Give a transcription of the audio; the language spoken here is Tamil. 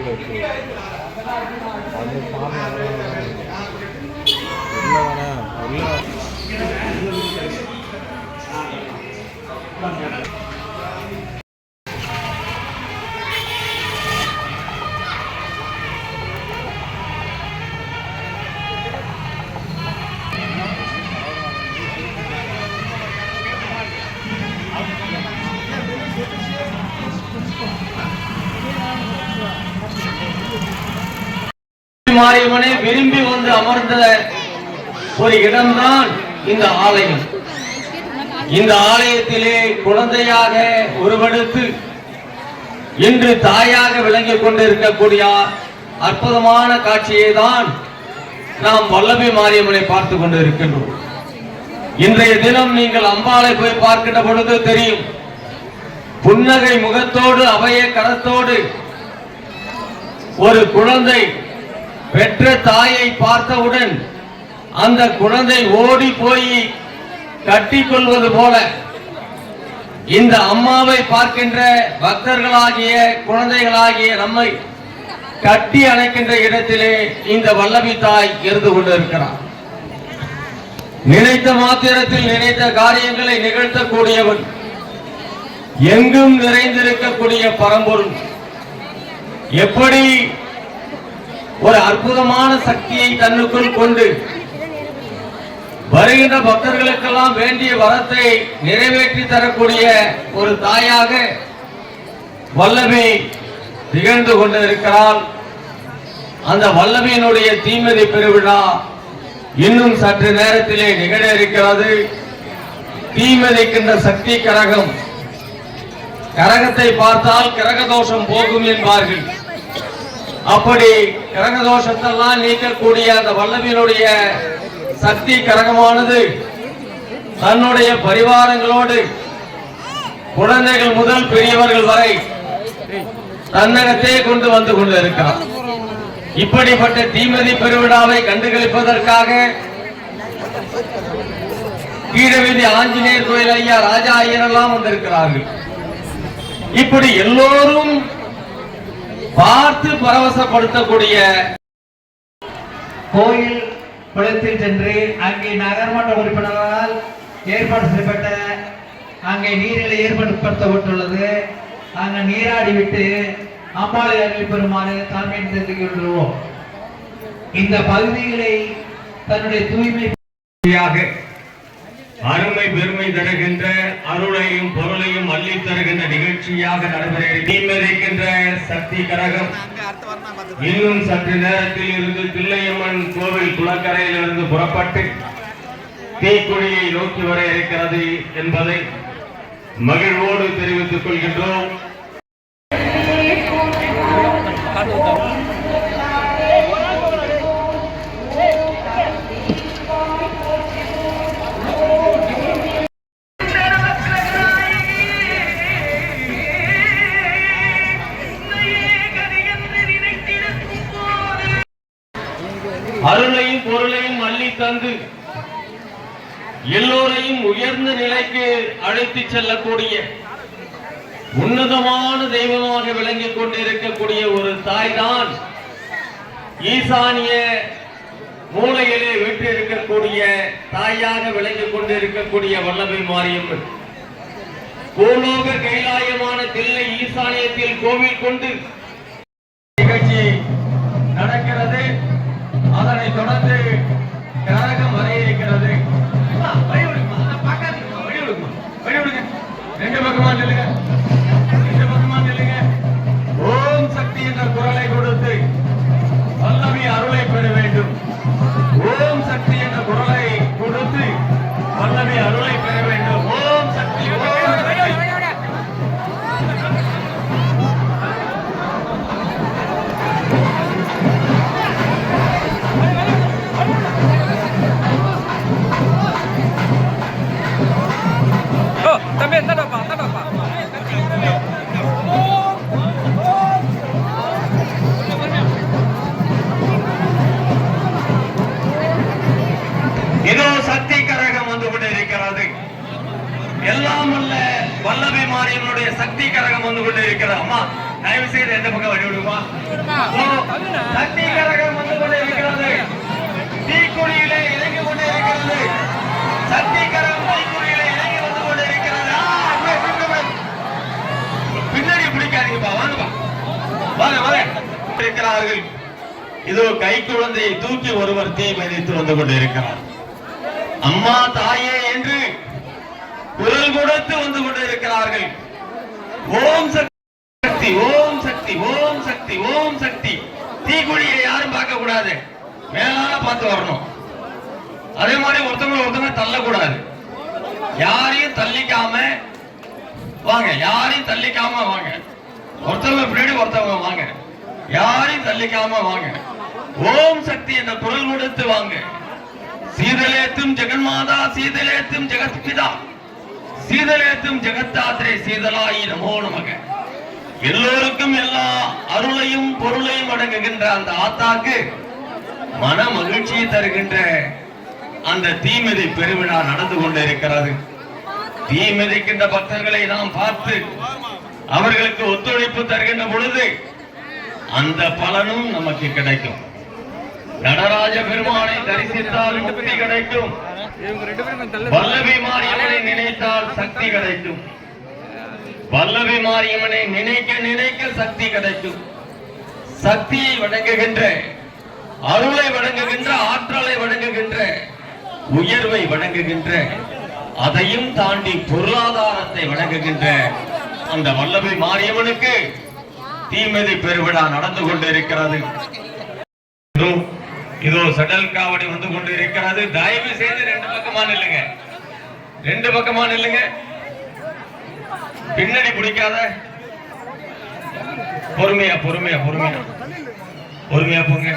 இதில் வச்சு. அது சாமி அதெல்லாம் உள்ள வேணா உள்ள மாரியம்மனை விரும்பி வந்து அமர்ந்த ஒரு இடம்தான் இந்த ஆலயம். இந்த ஆலயத்திலே குழந்தையாக உருவெடுத்து இன்று தாயாக விளங்கிக் கொண்டிருக்கக்கூடிய அற்புதமான காட்சியை தான் நாம் வல்லபி மாரியம்மனை பார்த்து கொண்டிருக்கின்றோம். இன்றைய தினம் நீங்கள் அம்பாளை போய் பார்க்கின்ற பொழுது தெரியும். புன்னகை முகத்தோடு அவைய கரத்தோடு ஒரு குழந்தை பெற்ற தாயை பார்த்தவுடன் அந்த குழந்தை ஓடி போய் கட்டிக்கொள்வது போல இந்த அம்மாவை பார்க்கின்ற பக்தர்களாகிய குழந்தைகளாகிய நம்மை கட்டி அணைக்கின்ற இடத்திலே இந்த வல்லவி தாய் இருந்து கொண்டிருக்கிறார். நினைத்த மாத்திரத்தில் நினைத்த காரியங்களை நிகழ்த்தக்கூடியவன் எங்கும் நிறைந்திருக்கக்கூடிய பரம்பொருள். எப்படி ஒரு அற்புதமான சக்தியை தன்னுக்குள் கொண்டு வருகின்ற பக்தர்களுக்கெல்லாம் வேண்டிய வரத்தை நிறைவேற்றி தரக்கூடிய ஒரு தாயாக வல்லமை திகழ்ந்து கொண்டிருக்கிறாள். அந்த வல்லமையினுடைய தீமதி பெருவிழா இன்னும் சற்று நேரத்திலே நிகழ இருக்கிறது. தீமதிக்கின்ற சக்தி கரகம். கரகத்தை பார்த்தால் கிரகதோஷம் போகும் என்பார்கள். அப்படி கரகதோஷத்தெல்லாம் நீக்கக்கூடிய அந்த வல்லவியினுடைய சக்தி கரகமானது தன்னுடைய பரிவாரங்களோடு குழந்தைகள் முதல் பெரியவர்கள் வரை தன்னகத்தே கொண்டு வந்து கொண்டிருக்கிறார். இப்படிப்பட்ட தீமதி பெருவிழாவை கண்டுகளிப்பதற்காக கீழவீதி ஆஞ்சநேயர் கோயில் ஐயா ராஜா ஐயரெல்லாம் வந்திருக்கிறார்கள். இப்படி எல்லோரும் பார்த்து பரவசப்படுத்தக்கூடிய கோயில் குளத்தில் சென்று அங்கே நகர்மன்ற உறுப்பினரால் ஏற்பாடு செய்யப்பட்ட அங்கே நீர்நிலை ஏற்படுத்தப்பட்டுள்ளது. அங்கே நீராடிவிட்டு அம்பாளை அருள் பெறுமாறு தலைமை தெரிவித்துக் இந்த பகுதிகளை தன்னுடைய தூய்மை அருமை பெருமை தருகின்ற அருளையும் பொருளையும் அள்ளி தருகின்ற நிகழ்ச்சியாக நடைபெற தீமதிக்கின்ற சக்தி கரகம் இன்னும் சற்று நேரத்தில் இருந்து தில்லையம்மன் கோவில் குளக்கரையிலிருந்து புறப்பட்டு தீக்குழியை நோக்கி வர இருக்கிறது என்பதை மகிழ்வோடு தெரிவித்துக் கொள்கின்றோம். தந்து எல்லோரையும் உயர்ந்த நிலைக்கு அழைத்து செல்லக்கூடிய உன்னதமான தெய்வமாக விளங்கிக் கொண்டிருக்கக்கூடிய ஒரு தாய்தான் ஈசானிய மூலையிலே வீற்றிருக்கக்கூடிய தாயாக விளங்கிக் கொண்டிருக்கக்கூடிய வல்லமை மாரியம்மன். கோலோக கைலாயமான தில்லை ஈசானியத்தில் கோவில் கொண்டு நிகழ்ச்சி நடக்கிறது. அதனை தொடர்ந்து கரகம் வர Oh, también, இதோ சக்தி கரகம் வந்து கொண்டிருக்கிறது. எல்லாம் அல்ல வல்லமை மாரியனுடைய சக்தி கரகம் வந்து கொண்டிருக்கிறது. அம்மா தயவு செய்து எந்த பக்கம் வழி விடுமா சக்தி கரகம் வந்து கொண்டிருக்கிறது. தீக்குழியிலே இறங்கி கொண்டிருக்கிறது. சக்தி கரகம் இருக்கிறார்கள். இதோ கை குழந்தையை தூக்கி ஒருவர் தீ மிதித்து வந்து கொண்டிருக்கிறார். அம்மா தாயே என்று குரல் கொடுத்து வந்து கொண்டிருக்கிறார்கள். ஓம் சக்தி ஓம் சக்தி ஓம் சக்தி ஓம் சக்தி. தீக்குழியை யாரும் பார்க்க கூடாது மேலால பார்த்து வரணும். அதே மாதிரி ஒருத்தவங்க ஒருத்தவங்க தள்ளக்கூடாது. யாரையும் தள்ளிக்காம வாங்க யாரையும் தள்ளிக்காம வாங்க. ஒருத்தவங்க பின்னாடி ஒருத்தவங்க வாங்க. யாரையும் தள்ளிக்காம வாங்க. ஓம் சக்தி என்ற குரல் கொடுத்து வாங்க. சீதலேத்தும் ஜெகன்மாதா சீதலேத்தும் ஜெகத்பிதா சீதலேத்தும் ஜெகத்தாத்திரே சீதலாயி நமோ நமக. எல்லோருக்கும் எல்லா அருளையும் பொருளையும் அடங்குகின்ற அந்த ஆத்தாக்கு மன மகிழ்ச்சியை தருகின்ற அந்த தீமிதி பெருவிழா நடந்து கொண்டிருக்கிறது. தீ மிதிக்கின்ற பக்தர்களை நாம் பார்த்து அவர்களுக்கு ஒத்துழைப்பு தருகின்ற பொழுது அந்த பலனும் நமக்கு கிடைக்கும். நடராஜ பெருமானை தரிசித்தால் முக்தி கிடைக்கும். வல்லவி மாரியம்மனை நினைத்தால் சக்தி கிடைக்கும். வல்லவி மாரியம்மனை நினைக்க நினைக்க சக்தி கிடைக்கும். சக்தியை வணங்குகின்ற அருளை வணங்குகின்ற ஆற்றலை வணங்குகின்ற உயர்வை வணங்குகின்ற அதையும் தாண்டி பொருளாதாரத்தை வணங்குகின்ற அந்த வல்லபை மாரியம்மனுக்கு தீமதி பெருவிழா நடந்து கொண்டிருக்கிறது. இதோ சடல் காவடி வந்து கொண்டு இருக்கிறது தயவு செய்து ரெண்டு பக்கமா இல்லைங்க ரெண்டு பக்கமா இல்லைங்க பின்னாடி பிடிக்காத. பொறுமையா பொறுமையா பொறுமையா. பொறுமையா போங்க.